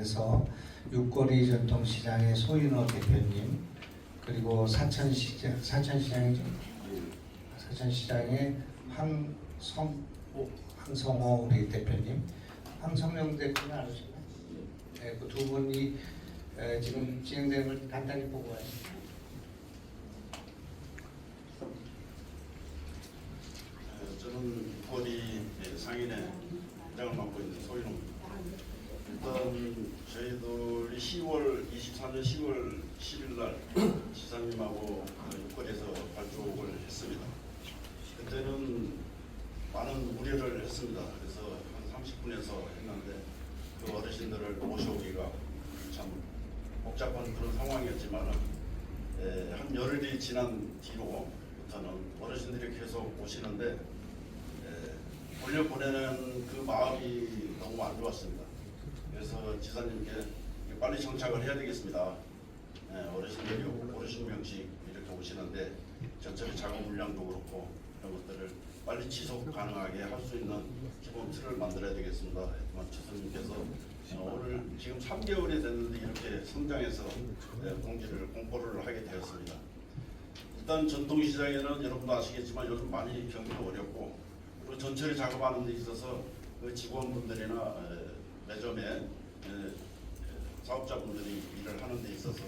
그래서 육거리 전통시장의 소인호 대표님 그리고 사천시장 사천시장이죠. 사천시장의 황성 황성호 우리 대표님, 황성명 대표님 아시나요? 네, 그 두 분이 에, 지금 진행된 걸 간단히 보고 와요. 어, 저는 육거리 예, 상인의 부장을 맡고 있는 소인호입니다. 일단 저희들이 10월 23년 10월 10일 날 지사님하고 그 육거리에서 발족을 했습니다. 그때는 많은 우려를 했습니다. 그래서 한 30분에서 했는데 그 어르신들을 모셔오기가 참 복잡한 그런 상황이었지만 에, 한 열흘이 지난 뒤로부터는 어르신들이 계속 오시는데 에, 돌려보내는 그 마음이 너무 안 좋았습니다. 지사님께 빨리 정착을 해야 되겠습니다. 에, 어르신들이 어르신 명씩 이렇게 오시는데 전체의 작업 물량도 그렇고 이런 것들을 빨리 지속 가능하게 할 수 있는 기본 틀을 만들어야 되겠습니다. 하지만 지사님께서 어, 오늘 지금 3개월이 됐는데 이렇게 성장해서 네, 공지를 공포를 하게 되었습니다. 일단 전통시장에는 여러분도 아시겠지만 요즘 많이 경기도 어렵고 그리고 전철 작업하는 데 있어서 그 직원분들이나 에, 매점에 에, 사업자분들이 일을 하는 데 있어서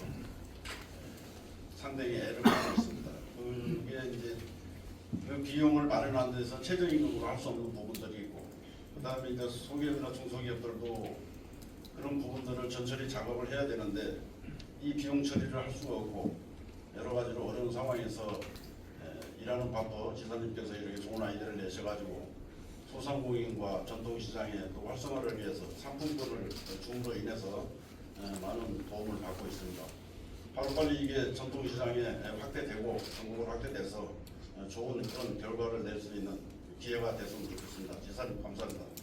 상당히 애를 받고 있습니다. 그게 이제 그 비용을 마련하는 데서 최저임금으로 할 수 없는 부분들이 있고 그 다음에 이제 소기업이나 중소기업들도 그런 부분들을 전처리 작업을 해야 되는데 이 비용 처리를 할 수가 없고 여러 가지로 어려운 상황에서 에, 일하는 바도 지사님께서 이렇게 좋은 아이디어를 내셔가지고 소상공인과 전통시장의 또 활성화를 위해서 상품권을 줌으로 인해서 에, 많은 도움을 받고 있습니다. 하루빨리 이게 전통시장에 확대되고 전국으로 확대돼서 어, 좋은 그런 결과를 낼 수 있는 기회가 됐으면 좋겠습니다. 지사님 감사드립니다.